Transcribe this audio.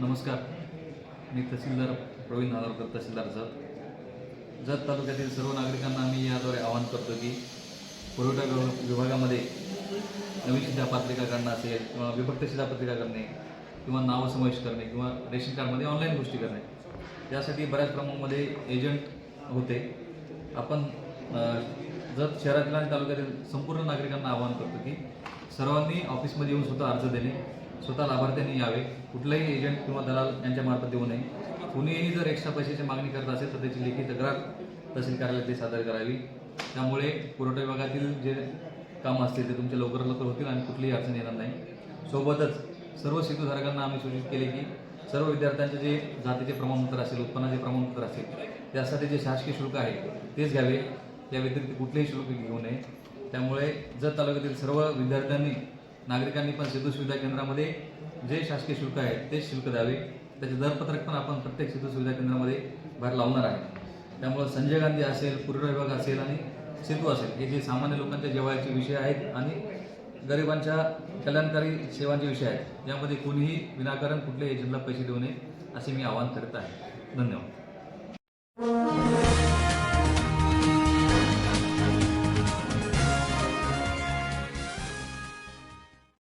नमस्कार. मी तहसीलदार प्रवीण नागरकर तहसीलदार जत जत तालुक्यातील सर्व नागरिकांना आम्ही याद्वारे आवाहन करतो की पुरवठा विभागामध्ये नवीन शिधापत्रिका काढणं असेल किंवा विभक्त शिधापत्रिका करणे किंवा नावं समावेश करणे किंवा रेशन कार्डमध्ये ऑनलाईन गोष्टी करणे. त्यासाठी बऱ्याच प्रमाणामध्ये एजंट होते. आपण जत शहरातील आणि तालुक्यातील संपूर्ण नागरिकांना आवाहन करतो की सर्वांनी ऑफिसमध्ये येऊन स्वतः अर्ज देणे. स्वतः लाभार्थ्यांनी यावे. कुठलाही एजंट किंवा दलाल यांच्यामार्फत देऊ नये. कुणीही जर एक्स्ट्रा पैशाची मागणी करत असेल तर त्याची लेखी तक्रार तहसील कार्यालयात ते सादर करावी. त्यामुळे पुरवठा विभागातील जे काम असतील ते तुमचे लवकर लवकर होतील आणि कुठलीही अडचण येणार नाही. सोबतच सर्व सेतूधारकांना आम्ही सूचित केले की सर्व विद्यार्थ्यांचे जे जातीचे प्रमाणपत्र असेल उत्पन्नाचे प्रमाणपत्र असेल त्यासाठी जे शासकीय शुल्क आहे तेच घ्यावे. या व्यतिरिक्त कुठलेही शुल्क घेऊ नये. त्यामुळे जत तालुक्यातील सर्व विद्यार्थ्यांनी नागरिकांनी पण सेतू सुविधा केंद्रामध्ये जे शासकीय शुल्क आहे ते शुल्क द्यावे. त्याचे दरपत्रक पण आपण प्रत्येक सेतू सुविधा केंद्रामध्ये बाहेर लावणार आहे. त्यामुळे संजय गांधी असेल पुरवठा विभाग असेल आणि सेतू असेल हे जे सामान्य लोकांच्या जेवायचे विषय आहेत आणि गरिबांच्या कल्याणकारी सेवांचे विषय आहेत यामध्ये कोणीही विनाकारण कुठल्याही एजंटला पैसे देऊ नये असे मी आवाहन करत आहे. धन्यवाद.